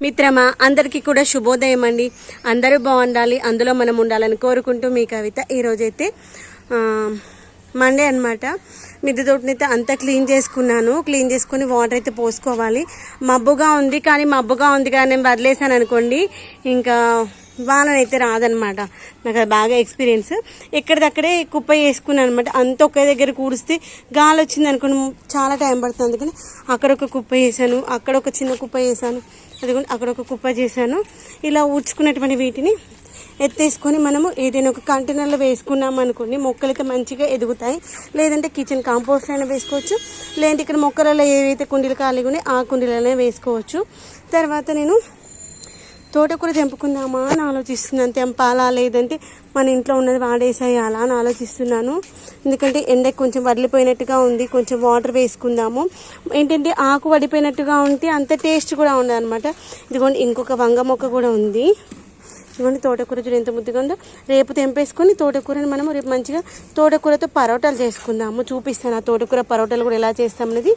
మిత్రమా అందరికీ కూడా శుభోదయం అండి. అందరూ బాగుండాలి అందులో మనం ఉండాలని కోరుకుంటూ మీ కవిత ఈరోజైతే మండే అనమాట మిద్దె తోటనైతే అంతా క్లీన్ చేసుకున్నాను. క్లీన్ చేసుకుని వాటర్ అయితే పోసుకోవాలి. మబ్బుగా ఉంది కానీ మబ్బుగా ఉంది కానీ నేను వదిలేసాను అనుకోండి ఇంకా వాననైతే రాదనమాట నాకు అది బాగా ఎక్స్పీరియన్స్. ఎక్కడిదక్కడే కుప్ప వేసుకున్నాను అనమాట అంత ఒకే దగ్గర కూడిస్తే గాలి వచ్చింది అనుకోండి చాలా టైం పడుతుంది. అందుకని అక్కడ ఒక కుప్ప వేసాను అక్కడ ఒక చిన్న కుప్ప వేసాను అదిగోండి అక్కడ ఒక కుప్ప చేశాను. ఇలా ఊడ్చుకున్నటువంటి వీటిని ఎత్తేసుకొని మనము ఏదైనా ఒక కంటైనర్లో వేసుకున్నాం అనుకోండి మొక్కలు అయితే మంచిగా ఎదుగుతాయి. లేదంటే కిచెన్ కాంపోస్ట్ అయినా వేసుకోవచ్చు. లేదంటే ఇక్కడ మొక్కలలో ఏవైతే కుండీలు ఖాళీగా ఉన్నాయో ఆ కుండీలనే వేసుకోవచ్చు. తర్వాత నేను తోటకూర తెంపుకుందామా అని ఆలోచిస్తున్నాను. తెంపాలా లేదంటే మన ఇంట్లో ఉన్నది వాడేసేయాలా అని ఆలోచిస్తున్నాను. ఎందుకంటే ఎండ కొంచెం వడిలిపోయినట్టుగా ఉంది. కొంచెం వాటర్ వేసుకుందాము. ఏంటంటే ఆకు వడిపోయినట్టుగా ఉంటే అంత టేస్ట్ కూడా ఉండదు అనమాట ఇదిగోండి ఇంకొక వంగ మొక్క కూడా ఉంది. ఇదిగోండి తోటకూర చూడు ఎంత ముద్దుగా ఉందో. రేపు తెంపేసుకొని తోటకూరని మనము రేపు మంచిగా తోటకూరతో పరోటాలు చేసుకుందాము. చూపిస్తాను ఆ తోటకూర పరోటాలు కూడా ఎలా చేస్తామనేది.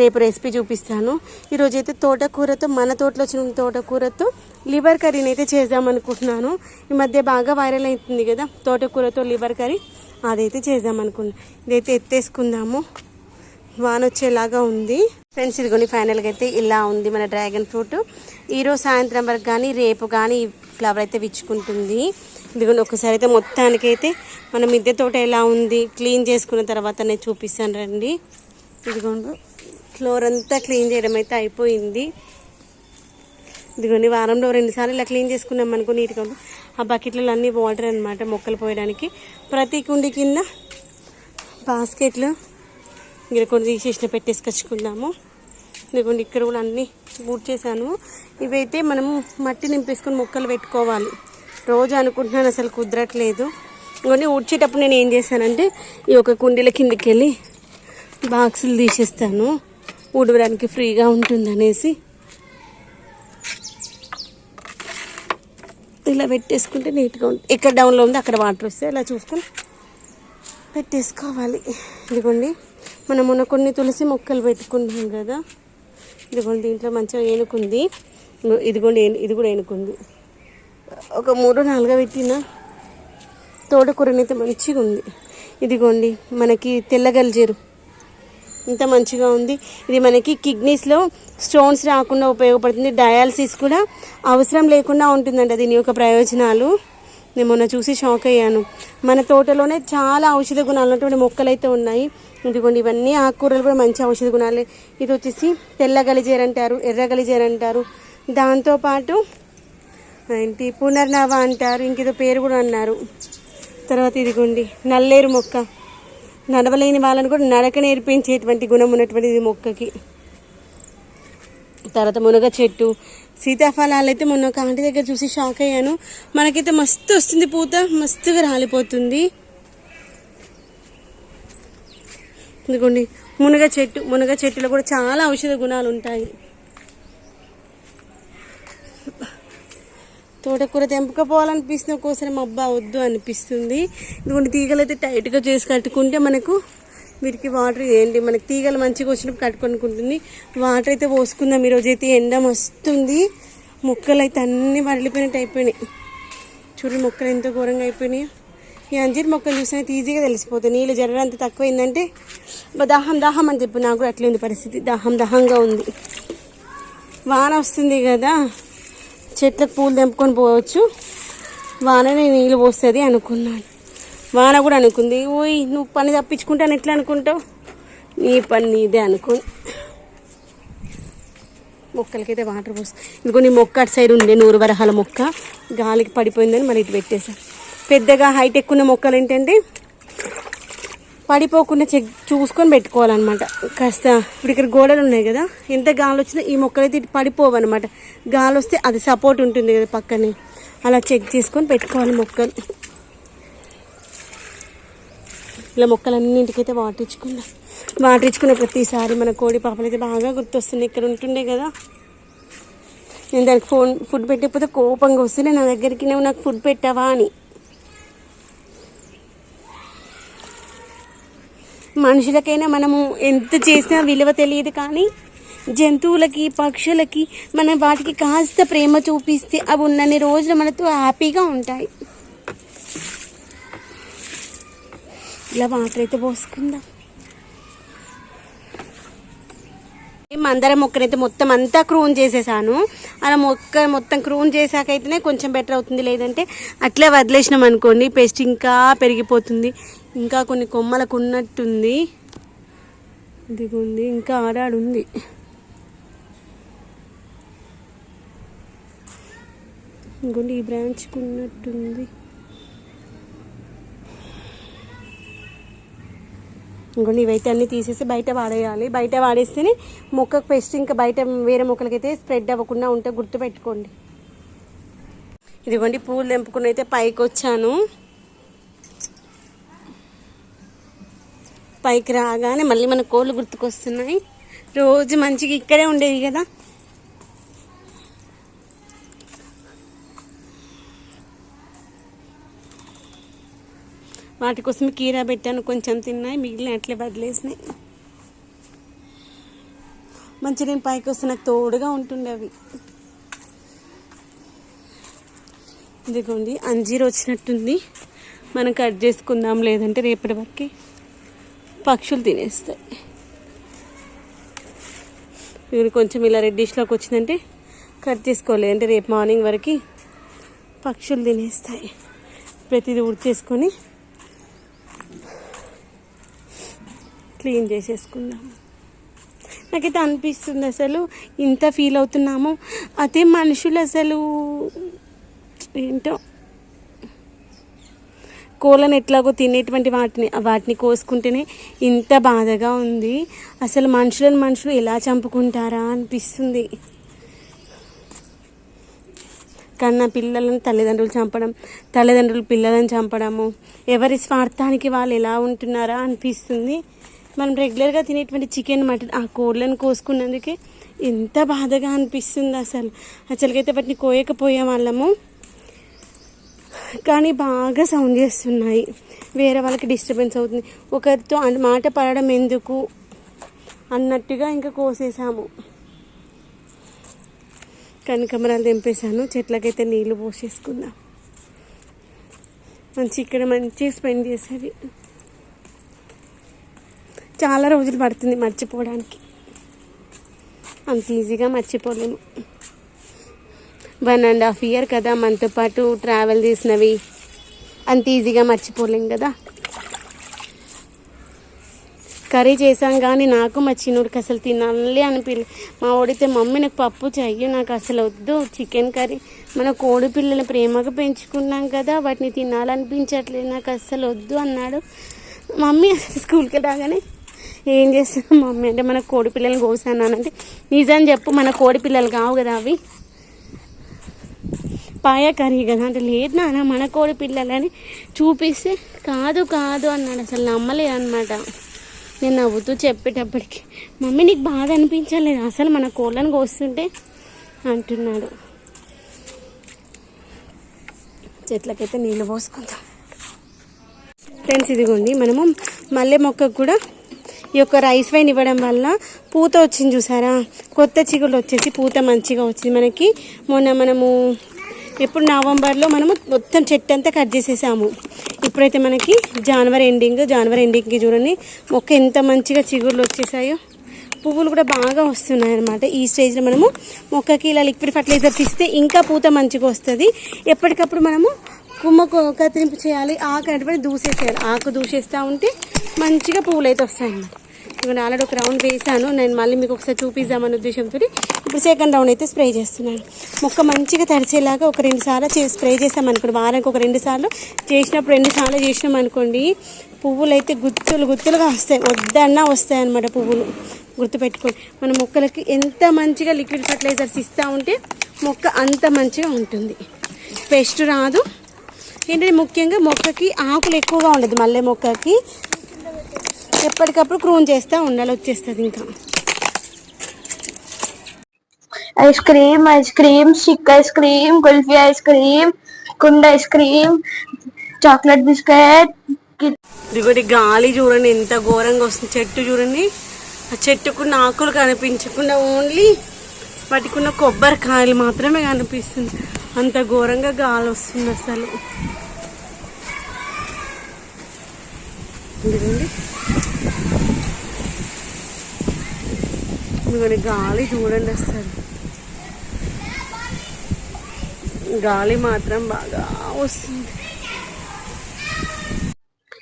రేపు రెసిపీ చూపిస్తాను. ఈరోజు అయితే తోటకూరతో మన తోటలో వచ్చిన తోటకూరతో లివర్ కర్రీని అయితే చేద్దామనుకుంటున్నాను. ఈ మధ్య బాగా వైరల్ అవుతుంది కదా తోటకూరతో లివర్ కర్రీ. అదైతే చేద్దామనుకున్నాను ఇదైతే ఎత్తేసుకుందాము. వాన వచ్చేలాగా ఉంది. ఫ్రెండ్స్ ఇదిగోని ఫైనల్గా అయితే ఇలా ఉంది మన డ్రాగన్ ఫ్రూట్. ఈరోజు సాయంత్రం వరకు కానీ రేపు కానీ ఫ్లవర్ అయితే విచ్చుకుంటుంది. ఇదిగోండి ఒకసారి అయితే మొత్తానికి అయితే మన మిద్దె తోట ఎలా ఉంది క్లీన్ చేసుకున్న తర్వాత నేను చూపిస్తాను రండి. ఇదిగోండి. ఫ్లోర్ అంతా క్లీన్ చేయడం అయితే అయిపోయింది. ఇదిగోండి వారంలో రెండుసార్లు ఇలా క్లీన్ చేసుకున్నాం అనుకో నీట్గా ఆ బకెట్లలో అన్నీ వాటర్ అనమాట మొక్కలు పోయడానికి. ప్రతి కుండి కింద బాస్కెట్లు ఇక్కడ కొన్ని తీసేసిన పెట్టేసుకొచ్చుకుందాము. ఇదిగోండి ఇక్కడ కూడా అన్నీ బూట్ చేశాను. ఇవైతే మనము మట్టి నింపేసుకొని మొక్కలు పెట్టుకోవాలి. రోజు అనుకుంటున్నాను అసలు కుదరట్లేదు. ఇవన్నీ ఊడ్చేటప్పుడు నేను ఏం చేశానంటే ఈ ఒక కుండీల కిందకి వెళ్ళి బాక్సులు తీసేస్తాను. ఊడవడానికి ఫ్రీగా ఉంటుందనేసి ఇలా పెట్టేసుకుంటే నీట్గా ఉంటుంది ఎక్కడ డౌన్లో ఉంది అక్కడ వాటర్ వస్తే ఇలా చూసుకొని పెట్టేసుకోవాలి. ఇదిగోండి మనం మొన్న కొన్ని తులసి మొక్కలు పెట్టుకున్నాం కదా. ఇదిగోండి దీంట్లో మంచిగా ఏనుకుంది. ఇదిగోండి ఇది కూడా ఏనుకుంది. ఒక మూడు నాలుగు పెట్టిన తోటకూరనైతే మంచిగా ఉంది ఇదిగోండి మనకి తెల్లగలిజేరు. ఇంత మంచిగా ఉంది. ఇది మనకి కిడ్నీస్లో స్టోన్స్ రాకుండా ఉపయోగపడుతుంది. డయాలసిస్ కూడా అవసరం లేకుండా ఉంటుందంట దీని యొక్క ప్రయోజనాలు. నేను మొన్న చూసి షాక్ అయ్యాను. మన తోటలోనే చాలా ఔషధ గుణాలు ఉన్నటువంటి మొక్కలు అయితే ఉన్నాయి. ఇదిగోండి ఇవన్నీ ఆకుకూరలు కూడా మంచి ఔషధ గుణాలే. ఇది వచ్చేసి తెల్ల గలిజేరు అంటారు ఎర్ర గలిజేరు అంటారు. దాంతోపాటు ఏంటి పునర్నవ అంటారు. ఇంకేదో పేరు కూడా అన్నారు. తర్వాత ఇదిగోండి నల్లేరు మొక్క. నడవలేని వాళ్ళని కూడా నడక నేర్పించేటువంటి గుణం ఉన్నటువంటి ఇది మొక్కకి. తర్వాత మునగ చెట్టు సీతాఫలాలు అయితే మొన్న ఒక ఆంటీ దగ్గర చూసి షాక్ అయ్యాను. మనకైతే మస్తు వస్తుంది పూత మస్తుగా రాలిపోతుంది. ఎందుకోండి మునగ చెట్టు మునగ చెట్టులో కూడా చాలా ఔషధ గుణాలు ఉంటాయి. తోటకూర తెంపుకపోవాలనిపిస్తుంది ఒక్కోసారి మబ్బా వద్దు అనిపిస్తుంది. ఎందుకంటే తీగలు అయితే టైట్గా చేసి కట్టుకుంటే మనకు వీటికి వాటర్ ఏంటి మనకి తీగలు మంచిగా వచ్చినప్పుడు కట్టుకొనుకుంటుంది. వాటర్ అయితే పోసుకుందాం. ఈరోజు అయితే ఎండ మస్తుంది. మొక్కలు అయితే అన్నీ వరలిపోయినట్టు అయిపోయినాయి. చూడండి మొక్కలు ఎంతో ఘోరంగా అయిపోయినాయి. ఈ అంజీర్ మొక్కలు చూసినా ఈజీగా తెలిసిపోతాయి. నీళ్ళు జరగడం అంత తక్కువైందంటే దాహం దాహం అని చెప్పి నాకు కూడా అట్లే ఉంది పరిస్థితి. దాహం దాహంగా ఉంది. వాన వస్తుంది కదా. చెట్లకు పూలు తెంపుకొని పోవచ్చు. వాననే నీళ్ళు పోస్తుంది అనుకున్నాను. వాన కూడా అనుకుంది ఓయ్ నువ్వు పని తప్పించుకుంటాను ఎట్లా అనుకుంటావు? నీ పని నీదే అనుకో మొక్కలకైతే వాటర్ పోస్తుంది. ఇదిగో నీ మొక్క అటు సైడ్ ఉండే నూరు వరహాల మొక్క. గాలికి పడిపోయిందని మరి ఇటు పెట్టేశాను పెద్దగా హైట్ ఎక్కువ ఉన్న మొక్కలు ఏంటంటే పడిపోకుండా చెక్ చూసుకొని పెట్టుకోవాలన్నమాట. కాస్త ఇప్పుడు ఇక్కడ గోడలు ఉన్నాయి కదా ఎంత గాలి వచ్చినా ఈ మొక్కలు అయితే ఇటు పడిపోవు అనమాట గాలి వస్తే అది సపోర్ట్ ఉంటుంది కదా పక్కనే. అలా చెక్ చేసుకొని పెట్టుకోవాలి మొక్కలు. ఇలా మొక్కలన్నింటికైతే వాటర్ ఇచ్చుకున్నా. వాటర్ ఇచ్చుకున్న ప్రతిసారి మన కోడి పాపలు అయితే బాగా గుర్తొస్తున్నాయి. ఇక్కడ ఉంటుండే కదా. నేను దానికి ఫోన్ ఫుడ్ పెట్టకపోతే కోపంగా వస్తుంది నా దగ్గరికి నువ్వు నాకు ఫుడ్ పెట్టావా అని. మనుషులకైనా మనము ఎంత చేసినా విలువ తెలియదు కానీ జంతువులకి పక్షులకి మనం వాటికి కాస్త ప్రేమ చూపిస్తే అవి ఉన్నన్ని రోజులు మనతో హ్యాపీగా ఉంటాయి. ఇలా వాటర్ అయితే పోసుకుందాం. ఈ మొక్కనైతే మొత్తం అంతా క్రూన్ చేసేసాను. అలా మొక్క మొత్తం క్రూన్ చేశాకైతేనే కొంచెం బెటర్ అవుతుంది. లేదంటే అట్లే వదిలేసినాం అనుకోండి పెస్ట్ ఇంకా పెరిగిపోతుంది. ఇంకా కొన్ని కొమ్మలకు ఉన్నట్టుంది ఇదిగుంది ఇంకా ఆడాడుంది. ఇంకోండి ఈ బ్రాంచ్కి ఉన్నట్టుంది ఇంకోండి ఇవైతే అన్నీ తీసేసి బయట వాడేయాలి. బయట వాడేస్తేనే మొక్కకు పెస్ట్ ఇంకా బయట వేరే మొక్కలకైతే స్ప్రెడ్ అవ్వకుండా ఉంటే గుర్తుపెట్టుకోండి. ఇదిగోండి పూలు తెంపుకుని అయితే పైకి వచ్చాను పైకి రాగానే మళ్ళీ మన కోళ్ళు గుర్తుకొస్తున్నాయి. రోజు మంచిగా ఇక్కడే ఉండేవి కదా. వాటి కోసం కీరా పెట్టాను కొంచెం తిన్నాయి మిగిలిన అట్లే వదిలేసినాయి. మంచి నేను పైకి వస్తే నాకు తోడుగా ఉంటుండే అవి. ఇదిగోండి అంజీరు వచ్చినట్టుంది. మనం కట్ చేసుకుందాం లేదంటే రేపటి వరకు. పక్షులు తినేస్తాయి ఇవి కొంచెం ఇలా రెడ్డిష్లోకి వచ్చిందంటే కట్ చేసుకోవాలి. అంటే రేపు మార్నింగ్ వరకు పక్షులు తినేస్తాయి. ప్రతిదీ ఉడిచేసుకొని క్లీన్ చేసేసుకుందాం. నాకైతే అనిపిస్తుంది అసలు ఇంత ఫీల్ అవుతున్నాము. అదే మనుషులు అసలు ఏంటో. కోళ్ళని ఎట్లాగో తినేటువంటి వాటిని వాటిని కోసుకుంటేనే ఇంత బాధగా ఉంది. అసలు మనుషులను మనుషులు ఎలా చంపుకుంటారా అనిపిస్తుంది. కన్నా పిల్లలను తల్లిదండ్రులు చంపడం తల్లిదండ్రులు పిల్లలను చంపడము ఎవరి స్వార్థానికి వాళ్ళు ఎలా ఉంటున్నారా అనిపిస్తుంది. మనం రెగ్యులర్గా తినేటువంటి చికెన్ మటన్ ఆ కోళ్ళను కోసుకున్నందుకే ఎంత బాధగా అనిపిస్తుంది అసలు. అసలుకైతే వాటిని కోయకపోయే వాళ్ళము. కానీ బాగా సౌండ్ చేస్తున్నాయి. వేరే వాళ్ళకి డిస్టర్బెన్స్ అవుతుంది. ఒకరితో మాట పడడం ఎందుకు అన్నట్టుగా ఇంకా కోసేసాము కనకమరాలు తెంపేశాను. చెట్లకైతే నీళ్ళు పోసేసుకుందాం మంచి ఇక్కడ మంచిగా స్పెండ్ చేసేది. చాలా రోజులు పడుతుంది మర్చిపోవడానికి. అంత ఈజీగా మర్చిపోలేము. వన్ అండ్ హాఫ్ ఇయర్ కదా మనతో పాటు ట్రావెల్ చేసినవి. అంత ఈజీగా మర్చిపోలేం కదా. కర్రీ చేసాం కానీ నాకు మా చిన్నోడికి అసలు తినాలి అనిపిల్ల మా ఓడితే మమ్మీ నాకు పప్పు చెయ్యి నాకు అసలు వద్దు చికెన్ కర్రీ. మన కోడి పిల్లలు ప్రేమగా పెంచుకున్నాం కదా వాటిని తినాలనిపించట్లేదు నాకు అస్సలు వద్దు అన్నాడు. మమ్మీ అసలు స్కూల్కి రాగానే ఏం చేస్తున్నాం మమ్మీ? అంటే మన కోడి కోసాను అనంటే నిజం చెప్పు మన కోడి పిల్లలు కావు కదా అవి. పాయ కర్రీ కదా. అంటే లేదు నాన్న మన కోడి పిల్లలని చూపిస్తే కాదు కాదు అన్నాడు. అసలు నమ్మలేదు అనమాట నేను నవ్వుతూ చెప్పేటప్పటికి మమ్మీ నీకు బాధ అనిపించలేదు. అసలు మన కోళ్ళని కోస్తుంటే అంటున్నాడు. చెట్లకైతే నీళ్ళు పోసుకుందాం. ఫ్రెండ్స్ ఇదిగోండి. మనము మల్లె మొక్కకు కూడా ఈ యొక్క రైస్ వైన్ ఇవ్వడం వల్ల పూత వచ్చింది చూసారా? కొత్త చిగుళ్ళు వచ్చేసి పూత మంచిగా వచ్చింది. మనకి మొన్న మనము ఎప్పుడు నవంబర్లో మనము మొత్తం చెట్టు అంతా కట్ చేసేసాము. ఇప్పుడైతే మనకి జనవరి ఎండింగ్ జనవరి ఎండింగ్కి చూడండి. మొక్క ఎంత మంచిగా చిగుళ్ళు వచ్చేసాయో. పువ్వులు కూడా బాగా వస్తున్నాయి అనమాట ఈ స్టేజ్లో మనము మొక్కకి ఇలా లిక్విడ్ ఫర్టిలైజర్స్ ఇస్తే ఇంకా పూత మంచిగా వస్తుంది. ఎప్పటికప్పుడు మనము కుమ్మకు కత్తిరింపు చేయాలి. ఆకు అంటే దూసేసేయాలి. ఆకు దూసేస్తూ ఉంటే మంచిగా పువ్వులు అయితే వస్తాయి అన్నమాట ఇప్పుడు ఆల్రెడీ ఒక రౌండ్ వేసాను నేను మళ్ళీ మీకు ఒకసారి చూపిద్దామన్న ఉద్దేశంతో ఇప్పుడు సెకండ్ రౌండ్ అయితే స్ప్రే చేస్తున్నాను. మొక్క మంచిగా తడిచేలాగా ఒక రెండు సార్లు స్ప్రే చేసాం అనుకోండి వారానికి ఒక రెండు సార్లు చేసినప్పుడు రెండు సార్లు చేసినాం అనుకోండి పువ్వులు అయితే గుత్తులు గుత్తులుగా వస్తాయి. వద్దన్నా వస్తాయి అన్నమాట పువ్వులు. గుర్తుపెట్టుకోండి. మన మొక్కలకి ఎంత మంచిగా లిక్విడ్ ఫర్టిలైజర్స్ ఇస్తూ ఉంటే మొక్క అంత మంచిగా ఉంటుంది. పెస్ట్ రాదు. ఏంటంటే ముఖ్యంగా మొక్కకి ఆకులు ఎక్కువగా ఉండదు. మల్లె మొక్కకి ఎప్పటికప్పుడు క్రూన్ చేస్తూ ఉండాలి వచ్చేస్తుంది ఇంకా. Ice cream ice cream stick ice cream kulfi ice cream కుండ ఐస్ క్రీమ్ చాక్లెట్ బిస్కెట్ ఇదిగోటి గాలి చూడండి ఎంత ఘోరంగా వస్తుంది. చెట్టు చూడండి. ఆ చెట్టుకున్న ఆకులు కనిపించకుండా ఓన్లీ వాటికున్న కొబ్బరికాయలు మాత్రమే కనిపిస్తుంది. అంత ఘోరంగా గాలి వస్తుంది అసలు. ఇదిగోండి ఇదిగోండి గాలి చూడండి అసలు గాలి మాత్రం బాగా వస్తుంది.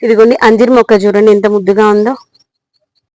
ఇదిగోండి అంజీర్ మొక్క చూడండి ఎంత ముద్దుగా ఉందో.